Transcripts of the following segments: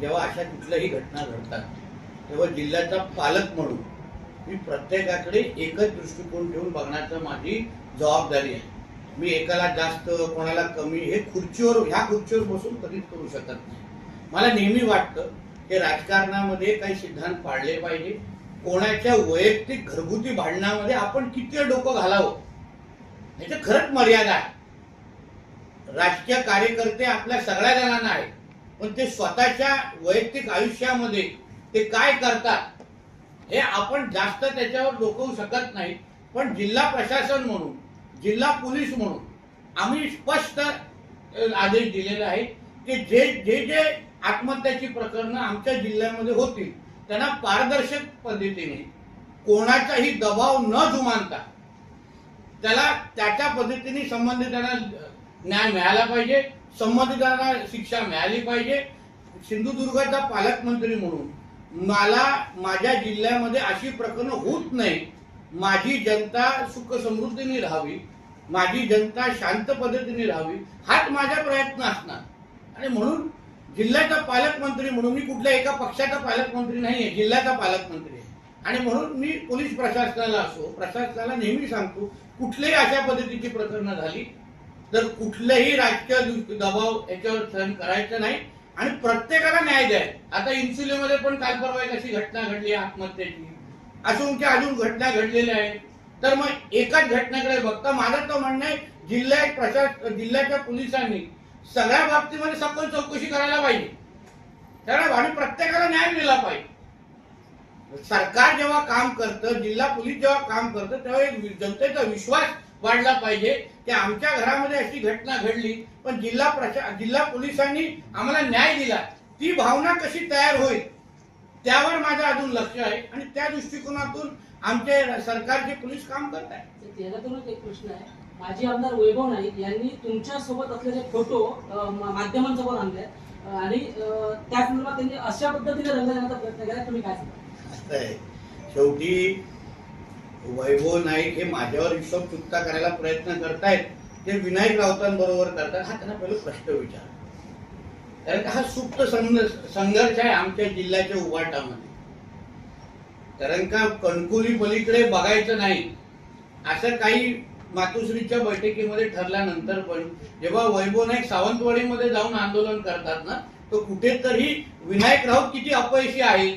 जेव्हा अशा कुठल्याही घटना घडतात तेव्हा जिल्ह्याचा पालक म्हणून मी प्रत्येकाकडे एकच दृष्टिकोन ठेवून बघण्याचं माझी जबाबदारी आहे. मी एकाला जास्त कोणाला कमी हे खुर्चीवर ह्या खुर्चीवर बसून कधीच करू शकत नाही. मला नेहमी वाटतं की राजकारणामध्ये काही सिद्धांत पाळले पाहिजे कोणाच्या वैयक्तिक घरगुती भांडणामध्ये आपण किती डोकं घालावं? याची खरंच मर्यादा आहे. राजकीय कार्यकर्ते आपल्या सगळ्या जणांना आहेत. पण ते स्वतःच्या वैयक्तिक आयुष्यामध्ये ते काय करतात हे आपण जास्त त्याच्यावर डोकवू शकत नाही. पण जिल्हा प्रशासन म्हणून जिल्हा पोलीस म्हणून आम्ही स्पष्ट आदेश दिलेले आहे की जे जे जे आत्महत्याची प्रकरणं आमच्या जिल्ह्यामध्ये होतील त्यांना पारदर्शक पद्धतीने कोणाचाही दबाव न जुमानता त्याला त्याच्या पद्धतीने संबंधितांना न्याय मिळाला पाहिजे संबंधितांना शिक्षा मिळाली पाहिजे. सिंधुदुर्गाचा पालकमंत्री म्हणून मला माझ्या जिल्ह्यामध्ये अशी प्रकरणं होत नाही माझी जनता सुख समृद्धीने राहावी माझी जनता शांत पद्धतीने राहावी हाच माझा प्रयत्न असणार. आणि म्हणून जिल्ह्याचा पालकमंत्री म्हणून मी कुठल्या एका पक्षाचा पालकमंत्री नाही आहे जिल्ह्याचा पालकमंत्री आहे. आणि म्हणून मी पोलीस प्रशासनाला असो प्रशासनाला नेहमी सांगतो कुठल्याही अशा पद्धतीची प्रकरणं झाली तर कुठल्याही राजकीय दबाव याच्यावर सहन करायचं नाही. आणि प्रत्येकाला न्याय द्यायचा. आता इन्सुलिनमध्ये पण काल परवा एक अशी घटना घडली आहे आत्महत्येची. अजून अजून घटना घडलेल्या आहेत तर मग एकाच घटनेकडे बघता माझं तर म्हणणं आहे जिल्हा प्रशास जिल्ह्याच्या पोलिसांनी सगळ्या बाबतीमध्ये सखोल चौकशी करायला पाहिजे. त्यामुळे आम्ही प्रत्येकाला न्याय दिला पाहिजे. सरकार जेव्हा काम करतं जिल्हा पोलीस जेव्हा काम करतं तेव्हा एक जनतेचा विश्वास वाढला पाहिजे की आमच्या घरामध्ये अशी घटना घडली पण जिल्हा प्रशा जिल्हा पोलिसांनी आम्हाला न्याय दिला. ती भावना कशी तयार होईल त्यावर माझं अजून लक्ष आहे. आणि त्या दृष्टिकोनातून आमचे सरकारचे पोलीस काम करत आहे. एक प्रश्न आहे. माजी आमदार वैभव नाईक यांनी तुमच्यासोबत असलेले फोटो अ, माध्यमांसमोर आणले आणि त्या संदर्भात त्यांनी अशा पद्धतीने रंग देण्याचा प्रयत्न केला. तुम्ही काय शेवटी वैभव नाईक हे माझ्यावर हिशोब चुकता करायला प्रयत्न करतायत ते विनायक राऊतांबरोबर करतात हा त्यांना पहिला प्रश्न विचार कारण का हा सुप्त संघर्ष आहे आमच्या जिल्ह्याच्या उभाटामध्ये. कारण का कणकुली पलीकडे बघायचं नाही असं काही मातोश्रीच्या बैठकीमध्ये ठरल्यानंतर पण जेव्हा वैभव नाईक सावंतवाडीमध्ये जाऊन आंदोलन करतात ना तर कुठेतरी विनायक राऊत किती अपयशी आहे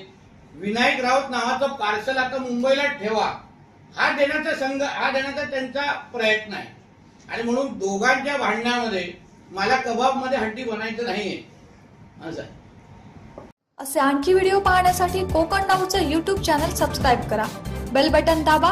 विनायक राऊत नावाचं पार्सल आता मुंबईला ठेवा. हा देण्याचा संघ हा देण्याचा त्यांचा प्रयत्न आहे. आणि म्हणून दोघांच्या भांडणामध्ये मला कबाबमध्ये हड्डी बनायचं नाहीये. असं आहे. असे आणखी व्हिडिओ पाहण्यासाठी कोकण नाऊचं यूट्यूब चॅनल सबस्क्राईब करा. बेल बटन दाबा.